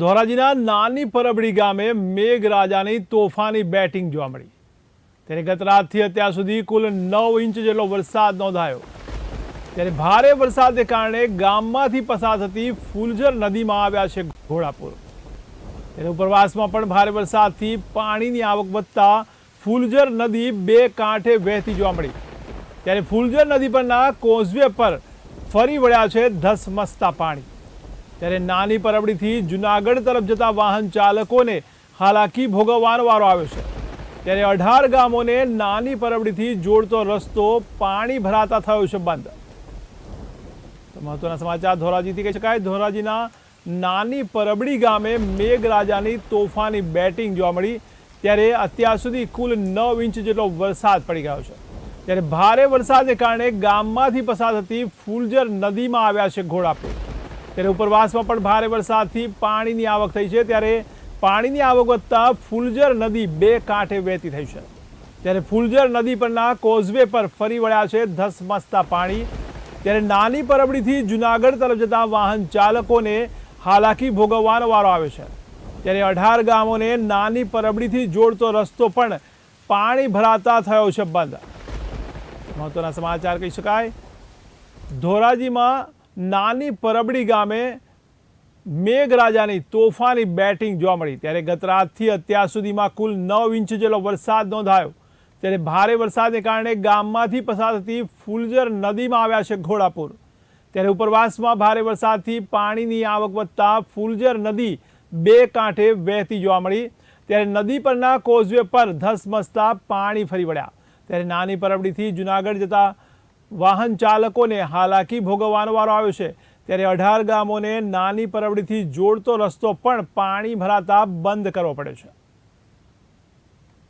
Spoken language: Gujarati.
ધોરાજીના નાની પરબડી ગામે મેઘરાજાની તોફાની બેટિંગ જોવા મળી. ત્યારે ગત રાતથી અત્યાર સુધી કુલ નવ ઇંચ જેટલો વરસાદ નોંધાયો. ત્યારે ભારે વરસાદને કારણે ગામમાંથી પસાર થતી ફુલઝર નદીમાં આવ્યા છે ઘોડાપુર. ત્યારે ઉપરવાસમાં પણ ભારે વરસાદથી પાણીની આવક વધતા ફુલઝર નદી બે કાંઠે વહેતી જોવા મળી. ત્યારે ફુલઝર નદી પરના કોઝવે પર ફરી વળ્યા છે ધસમસતા પાણી. ત્યારે નાની પરબડીથી જુનાગઢ તરફ જતા વાહન ચાલકોને હાલાકી ભોગવવાનો વારો આવ્યો છે. ત્યારે અઢાર ગામોને નાની પરબડીથી જોડતો રસ્તો પાણી ભરાતા થયો છે બંધ. મહત્વના સમાચાર ધોરાજીથી કહી શકાય. ધોરાજીના નાની પરબડી ગામે મેઘરાજાની તોફાની બેટિંગ જોવા મળી. ત્યારે અત્યાર સુધી કુલ નવ ઇંચ જેટલો વરસાદ પડી ગયો છે. ત્યારે ભારે વરસાદને કારણે ગામમાંથી પસાર થતી ફૂલજર નદીમાં આવ્યા છે ઘોડાપુર ત્યારે ઉપરવાસમાં પણ ભારે વરસાદથી પાણીની આવક થઈ છે. ત્યારે પાણીની આવક વધતા ફુલજર નદી બે કાંઠે વહેતી થઈ છે. ત્યારે ફુલજર નદી પરના કોઝવે પર ફરી વળ્યા છે ધસમસતા પાણી. ત્યારે નાની પરબડીથી જુનાગઢ તરફ જતા વાહન ચાલકોને હાલાકી ભોગવવાનો વારો આવે છે. ત્યારે અઢાર ગામોને નાની પરબડીથી જોડતો રસ્તો પણ પાણી ભરાતા થયો છે બંધ. મહત્વના સમાચાર કહી શકાય. ધોરાજીમાં નાની પરબડી ગામે મેઘરાજાની તોફાની બેટિંગ જોવા મળી. ત્યારે ગત રાતથી અત્યાર સુધીમાં કુલ નવ ઇંચ જેટલો વરસાદ નોંધાયો. ત્યારે ભારે વરસાદને કારણે ગામમાંથી પસાર થતી ફુલજર નદીમાં આવ્યા છે ઘોડાપુર. ત્યારે ઉપરવાસમાં ભારે વરસાદથી પાણીની આવક વધતા ફુલજર નદી બે કાંઠે વહેતી જોવા મળી. ત્યારે નદી પરના કોઝવે પર ધસમસતા પાણી ફરી વળ્યા. ત્યારે નાની પરબડીથી જુનાગઢ જતા વાહન ચાલકોને હાલાકી ભોગવવાનો વારો આવ્યો છે. ત્યારે અઢાર ગામોને નાની પરવડીથી જોડતો રસ્તો પણ પાણી ભરાતા બંધ કરવો પડ્યો છે.